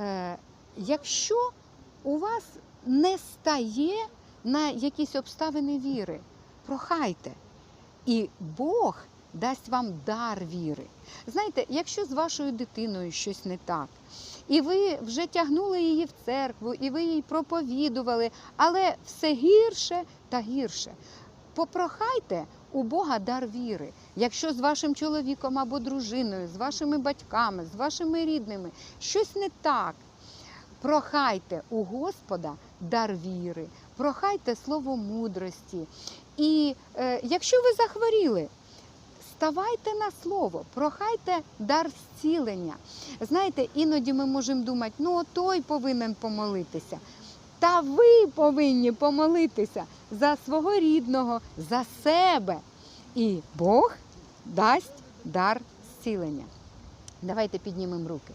Е, якщо у вас не стає на якісь обставини віри, прохайте. І Бог дасть вам дар віри. Знаєте, якщо з вашою дитиною щось не так, і ви вже тягнули її в церкву, і ви їй проповідували, але все гірше та гірше. Попрохайте у Бога дар віри. Якщо з вашим чоловіком або дружиною, з вашими батьками, з вашими рідними щось не так, прохайте у Господа дар віри, прохайте слово мудрості. І е, якщо ви захворіли, ставайте на слово, прохайте дар зцілення. Знаєте, іноді ми можемо думати, ну той повинен помолитися. Та ви повинні помолитися за свого рідного, за себе. І Бог дасть дар зцілення. Давайте піднімемо руки.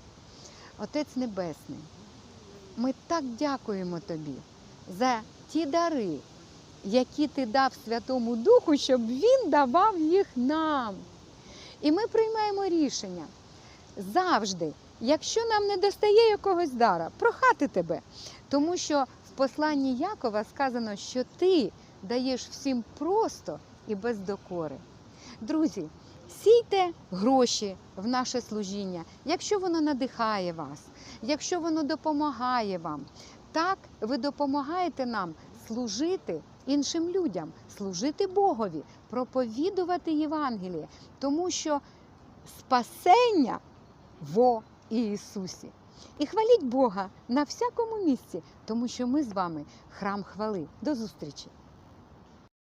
Отець Небесний, ми так дякуємо тобі за ті дари, які ти дав Святому Духу, щоб Він давав їх нам. І ми приймаємо рішення завжди, якщо нам не достає якогось дара, прохати тебе. Тому що посланні Якова сказано, що ти даєш всім просто і без докори. Друзі, сійте гроші в наше служіння, якщо воно надихає вас, якщо воно допомагає вам. Так ви допомагаєте нам служити іншим людям, служити Богові, проповідувати Євангеліє, тому що спасення во Ісусі. І хваліть Бога на всякому місці, тому що ми з вами храм хвали. До зустрічі!